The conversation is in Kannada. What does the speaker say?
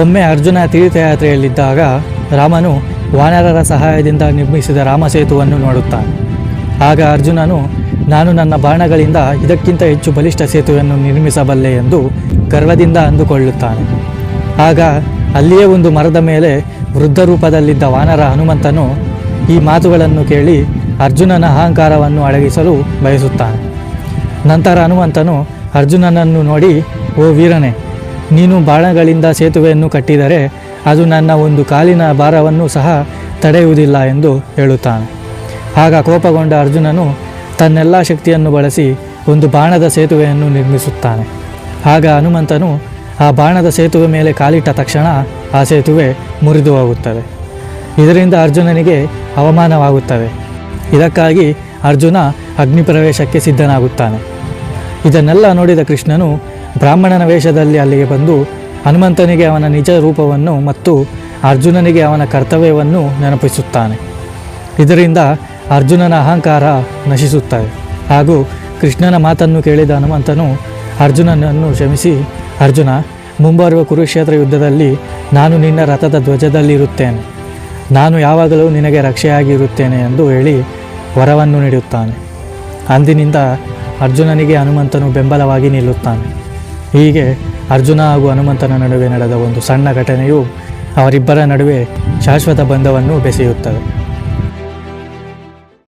ಒಮ್ಮೆ ಅರ್ಜುನ ತೀರ್ಥಯಾತ್ರೆಯಲ್ಲಿದ್ದಾಗ ರಾಮನು ವಾನರರ ಸಹಾಯದಿಂದ ನಿರ್ಮಿಸಿದ ರಾಮಸೇತುವನ್ನು ನೋಡುತ್ತಾನೆ. ಆಗ ಅರ್ಜುನನು, ನಾನು ನನ್ನ ಬಾಣಗಳಿಂದ ಇದಕ್ಕಿಂತ ಹೆಚ್ಚು ಬಲಿಷ್ಠ ಸೇತುವೆಯನ್ನು ನಿರ್ಮಿಸಬಲ್ಲೆ ಎಂದು ಗರ್ವದಿಂದ ಅಂದುಕೊಳ್ಳುತ್ತಾನೆ. ಆಗ ಅಲ್ಲಿಯೇ ಒಂದು ಮರದ ಮೇಲೆ ವೃದ್ಧ ರೂಪದಲ್ಲಿದ್ದ ವಾನರ ಹನುಮಂತನು ಈ ಮಾತುಗಳನ್ನು ಕೇಳಿ ಅರ್ಜುನನ ಅಹಂಕಾರವನ್ನು ಅಡಗಿಸಲು ಬಯಸುತ್ತಾನೆ. ನಂತರ ಹನುಮಂತನು ಅರ್ಜುನನನ್ನು ನೋಡಿ, ಓ ವೀರನೇ ನೀನು ಬಾಣಗಳಿಂದ ಸೇತುವೆಯನ್ನು ಕಟ್ಟಿದರೆ ಅದು ನನ್ನ ಒಂದು ಕಾಲಿನ ಭಾರವನ್ನು ಸಹ ತಡೆಯುವುದಿಲ್ಲ ಎಂದು ಹೇಳುತ್ತಾನೆ. ಆಗ ಕೋಪಗೊಂಡ ಅರ್ಜುನನು ತನ್ನೆಲ್ಲ ಶಕ್ತಿಯನ್ನು ಬಳಸಿ ಒಂದು ಬಾಣದ ಸೇತುವೆಯನ್ನು ನಿರ್ಮಿಸುತ್ತಾನೆ. ಆಗ ಹನುಮಂತನು ಆ ಬಾಣದ ಸೇತುವೆ ಮೇಲೆ ಕಾಲಿಟ್ಟ ತಕ್ಷಣ ಆ ಸೇತುವೆ ಮುರಿದು ಹೋಗುತ್ತದೆ. ಇದರಿಂದ ಅರ್ಜುನನಿಗೆ ಅವಮಾನವಾಗುತ್ತದೆ. ಇದಕ್ಕಾಗಿ ಅರ್ಜುನ ಅಗ್ನಿಪ್ರವೇಶಕ್ಕೆ ಸಿದ್ಧನಾಗುತ್ತಾನೆ. ಇದನ್ನೆಲ್ಲ ನೋಡಿದ ಕೃಷ್ಣನು ಬ್ರಾಹ್ಮಣನ ವೇಷದಲ್ಲಿ ಅಲ್ಲಿಗೆ ಬಂದು ಹನುಮಂತನಿಗೆ ಅವನ ನಿಜ ರೂಪವನ್ನು ಮತ್ತು ಅರ್ಜುನನಿಗೆ ಅವನ ಕರ್ತವ್ಯವನ್ನು ನೆನಪಿಸುತ್ತಾನೆ. ಇದರಿಂದ ಅರ್ಜುನನ ಅಹಂಕಾರ ನಶಿಸುತ್ತದೆ. ಹಾಗೂ ಕೃಷ್ಣನ ಮಾತನ್ನು ಕೇಳಿದ ಹನುಮಂತನು ಅರ್ಜುನನನ್ನು ಕ್ಷಮಿಸಿ, ಅರ್ಜುನ, ಮುಂಬರುವ ಕುರುಕ್ಷೇತ್ರ ಯುದ್ಧದಲ್ಲಿ ನಾನು ನಿನ್ನ ರಥದ ಧ್ವಜದಲ್ಲಿರುತ್ತೇನೆ. ನಾನು ಯಾವಾಗಲೂ ನಿನಗೆ ರಕ್ಷೆಯಾಗಿರುತ್ತೇನೆ ಎಂದು ಹೇಳಿ ವರವನ್ನು ನೀಡುತ್ತಾನೆ. ಅಂದಿನಿಂದ ಅರ್ಜುನನಿಗೆ ಹನುಮಂತನು ಬೆಂಬಲವಾಗಿ ನಿಲ್ಲುತ್ತಾನೆ. ಹೀಗೆ ಅರ್ಜುನ ಹಾಗೂ ಹನುಮಂತನ ನಡುವೆ ನಡೆದ ಒಂದು ಸಣ್ಣ ಘಟನೆಯು ಅವರಿಬ್ಬರ ನಡುವೆ ಶಾಶ್ವತ ಬಂಧವನ್ನು ಬೆಸೆಯುತ್ತದೆ.